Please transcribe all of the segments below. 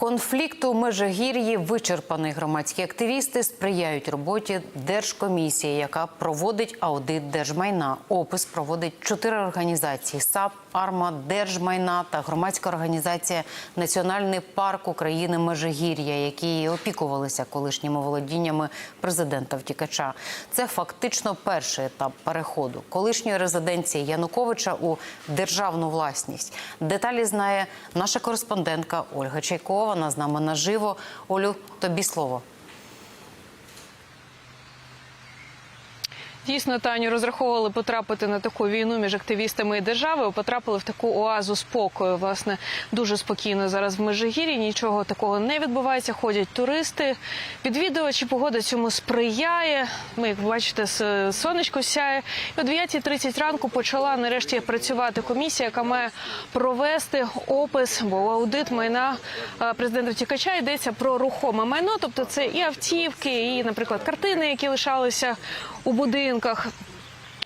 Конфлікт у Межигір'ї вичерпаний. Громадські активісти сприяють роботі Держкомісії, яка проводить аудит держмайна. Опис проводить чотири організації: САП, АРМА, Держмайна та громадська організація Національний парк України Межигір'я, які опікувалися колишніми володіннями президента втікача. Це фактично перший етап переходу колишньої резиденції Януковича у державну власність. Деталі знає наша кореспондентка Ольга Чайкова. Вона з нами наживо. Олю, тобі слово. Дійсно, Таню розраховували потрапити на таку війну між активістами і державою. Потрапили в таку оазу спокою. Власне, дуже спокійно зараз в Межигір'ї. Нічого такого не відбувається. Ходять туристи. Відвідувачі погода цьому сприяє. Ми, як бачите, сонечко сяє. І о 9.30 ранку почала нарешті працювати комісія, яка має провести опис, бо аудит майна е, президента втікача йдеться про рухоме майно. Тобто, це і автівки, і, наприклад, картини, які лишалися у будинках.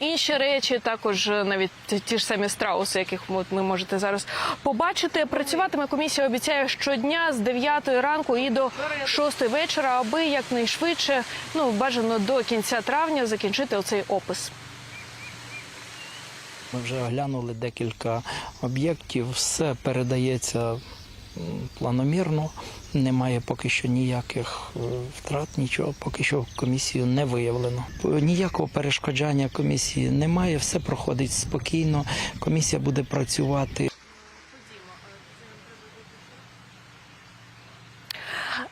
Інші речі, також навіть ті- ж самі страуси, яких ви можете зараз побачити. Працюватиме комісія обіцяє щодня з 9 ранку і до 6 вечора, аби якнайшвидше, ну бажано до кінця травня, закінчити оцей опис. Ми вже оглянули декілька об'єктів, все передається планомірно, немає поки що ніяких е, втрат, нічого поки що комісію не виявлено. Ніякого перешкоджання комісії немає, все проходить спокійно. Комісія буде працювати.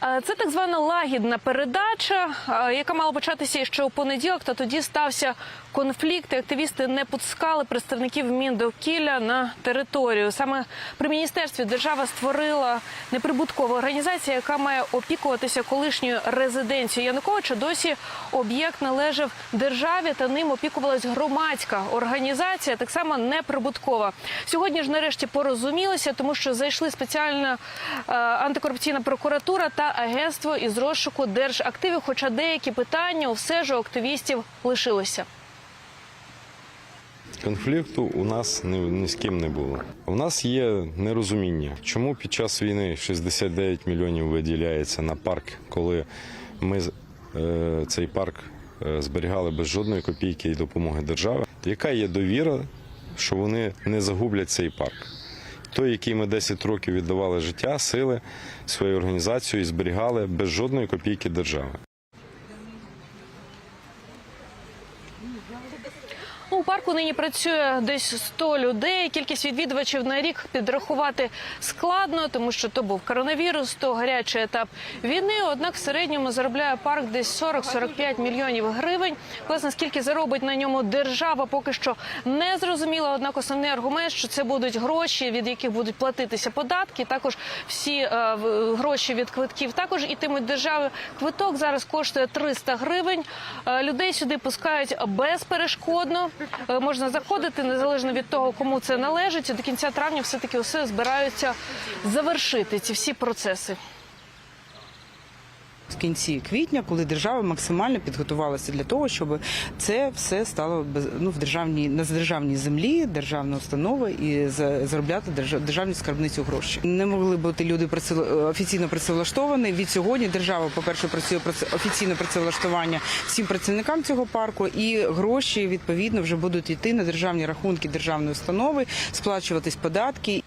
Це так звана лагідна передача, е, яка мала початися ще у понеділок. Та тоді стався конфлікт. і Активісти не пускали представників Міндовкілля на територію. Саме при міністерстві держава створила неприбуткову організацію, яка має опікуватися колишньою резиденцією Януковича. Досі об'єкт належав державі, та ним опікувалась громадська організація, так само неприбуткова. Сьогодні ж нарешті порозумілися, тому що зайшли спеціальна е, антикорупційна прокуратура та агентство із розшуку держактивів. Хоча деякі питання все ж у активістів лишилися. Конфлікту у нас ні, ні з ким не було. У нас є нерозуміння, чому під час війни 69 мільйонів виділяється на парк, коли ми е, цей парк е, зберігали без жодної копійки і допомоги держави. Яка є довіра, що вони не загублять цей парк? Той, який ми 10 років віддавали життя, сили, свою організацію і зберігали без жодної копійки держави. У парку нині працює десь 100 людей. Кількість відвідувачів на рік підрахувати складно, тому що то був коронавірус, то гарячий етап війни. Однак в середньому заробляє парк десь 40-45 мільйонів гривень. Власне, скільки заробить на ньому держава, поки що не зрозуміло. Однак основний аргумент, що це будуть гроші, від яких будуть платитися податки. Також всі е, гроші від квитків також ітимуть держави. Квиток зараз коштує 300 гривень. Е, Людей сюди пускають безперешкодно. Е, Можна заходити незалежно від того, кому це належить. До кінця травня все таки усе збираються завершити ці всі процеси. В кінці квітня, коли держава максимально підготувалася для того, щоб це все стало ну, в державній на державній землі, державна установа і заробляти держав- державну скарбницю гроші. Не могли бути люди офіційно працевлаштовані. Від сьогодні держава, по-перше, працює праце- офіційне працевлаштування всім працівникам цього парку, і гроші відповідно вже будуть йти на державні рахунки державної установи, сплачуватись податки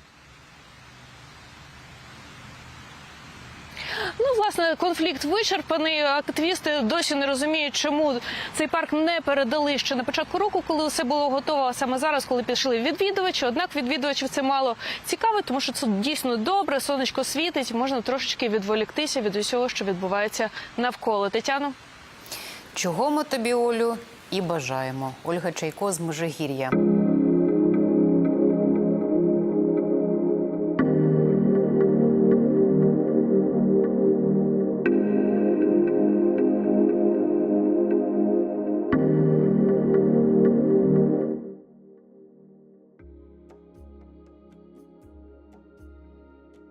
Ну, власне, конфлікт вичерпаний. Активісти досі не розуміють, чому цей парк не передали ще на початку року, коли все було готово. А саме зараз, коли пішли відвідувачі. Однак відвідувачів це мало цікаво, тому що це дійсно добре. Сонечко світить, можна трошечки відволіктися від усього, що відбувається навколо. Тетяно. Чого ми тобі, Олю, і бажаємо. Ольга Чайко з Межигір'я.